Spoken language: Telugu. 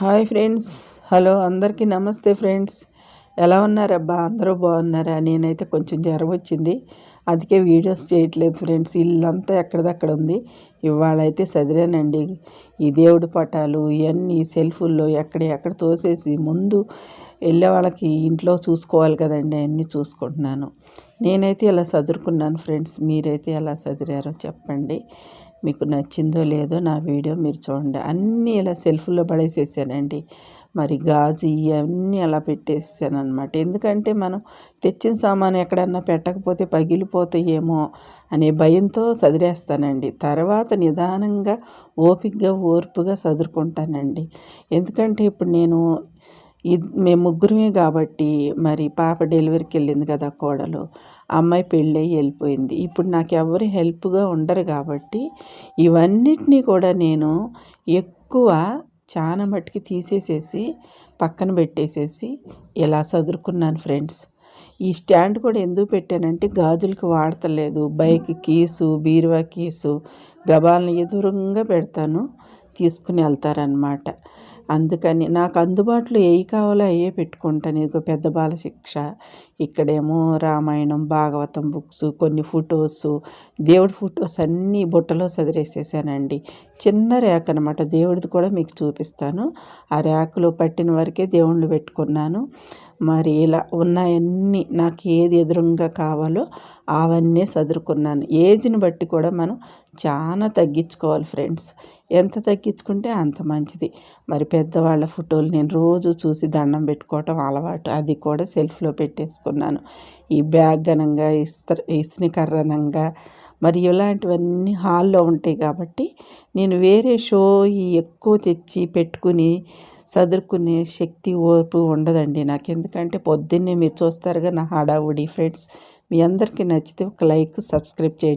Hi friends. హలో అందరికీ నమస్తే ఫ్రెండ్స్. ఎలా ఉన్నారబ్బా? అందరూ బాగున్నారా? నేనైతే కొంచెం జ్వరం వచ్చింది. అందుకే వీడియోస్ చేయట్లేదు ఫ్రెండ్స్. ఇల్లంతా ఎక్కడిదక్కడ ఉంది. ఇవాళ అయితే సదిరానండి. ఈ దేవుడి పటాలు ఇవన్నీ సెల్ఫుల్లో ఎక్కడ ఎక్కడ తోసేసి ముందు వెళ్ళే వాళ్ళకి ఇంట్లో చూసుకోవాలి కదండి అన్నీ చూసుకుంటున్నాను. నేనైతే ఇలా చదువుకున్నాను ఫ్రెండ్స్ మీరైతే ఎలా చదివారో చెప్పండి. మీకు నచ్చిందో లేదో నా వీడియో మీరు చూడండి. అన్నీ ఇలా సెల్ఫ్లో పడేసేసానండి. మరి గాజు ఇవన్నీ అలా పెట్టేసాను అనమాట ఎందుకంటే మనం తెచ్చిన సామాను ఎక్కడన్నా పెట్టకపోతే పగిలిపోతాయేమో అనే భయంతో చదివేస్తానండి తర్వాత నిదానంగా ఓపికగా ఓర్పుగా చదువుకుంటానండి ఎందుకంటే ఇప్పుడు నేను మేము ముగ్గురమే కాబట్టి మరి పాప డెలివరీకి వెళ్ళింది కదా కోడలు. అమ్మాయి పెళ్ళి వెళ్ళిపోయింది. ఇప్పుడు నాకు ఎవరు హెల్ప్గా ఉండరు కాబట్టి ఇవన్నిటినీ కూడా నేను ఎక్కువ చాలా మట్టుకి తీసేసేసి పక్కన పెట్టేసేసి ఇలా చదువుకున్నాను ఫ్రెండ్స్. ఈ స్టాండ్ కూడా ఎందుకు పెట్టానంటే గాజులకు వాడతలేదు. బైక్ కీసు బీరువా కీసు గబాలను ఎదురుగా పెడతాను. తీసుకుని వెళ్తారనమాట అందుకని నాకు అందుబాటులో ఏవి కావాలో అవే పెట్టుకుంటాను. ఇదిగో పెద్ద బాల శిక్ష ఇక్కడేమో రామాయణం భాగవతం బుక్స్ కొన్ని ఫొటోస్ దేవుడి ఫొటోస్ అన్నీ బుట్టలో సదిరేసేసానండి. చిన్న ర్యాక్ అనమాట దేవుడిది కూడా మీకు చూపిస్తాను. ఆ ర్యాకులో పట్టిన వరకే దేవుళ్ళు పెట్టుకున్నాను. మరి ఇలా ఉన్నాయన్నీ నాకు ఏది ఎదురుగా కావాలో అవన్నీ చదురుకున్నాను ఏజ్ని బట్టి కూడా మనం చాలా తగ్గించుకోవాలి ఫ్రెండ్స్. ఎంత తగ్గించుకుంటే అంత మంచిది. మరి పెద్దవాళ్ళ ఫోటోలు నేను రోజు చూసి దండం పెట్టుకోవటం అలవాటు. అది కూడా సెల్ఫ్లో పెట్టేసుకున్నాను. ఈ బ్యాగ్ ఘనంగా ఇస్త్ర ఇస్త్రీ కర్రనంగా మరి ఇలాంటివన్నీ హాల్లో ఉంటాయి కాబట్టి నేను వేరే షో ఎక్కువ తెచ్చి పెట్టుకుని సదురుకునే శక్తి ఓర్పు ఉండదండి నాకు ఎందుకంటే పొద్దున్నే మీరు చూస్తారుగా నా హడావుడి. ఫ్రెండ్స్ మీ అందరికీ నచ్చితే ఒక లైక్ సబ్స్క్రైబ్ చేయండి.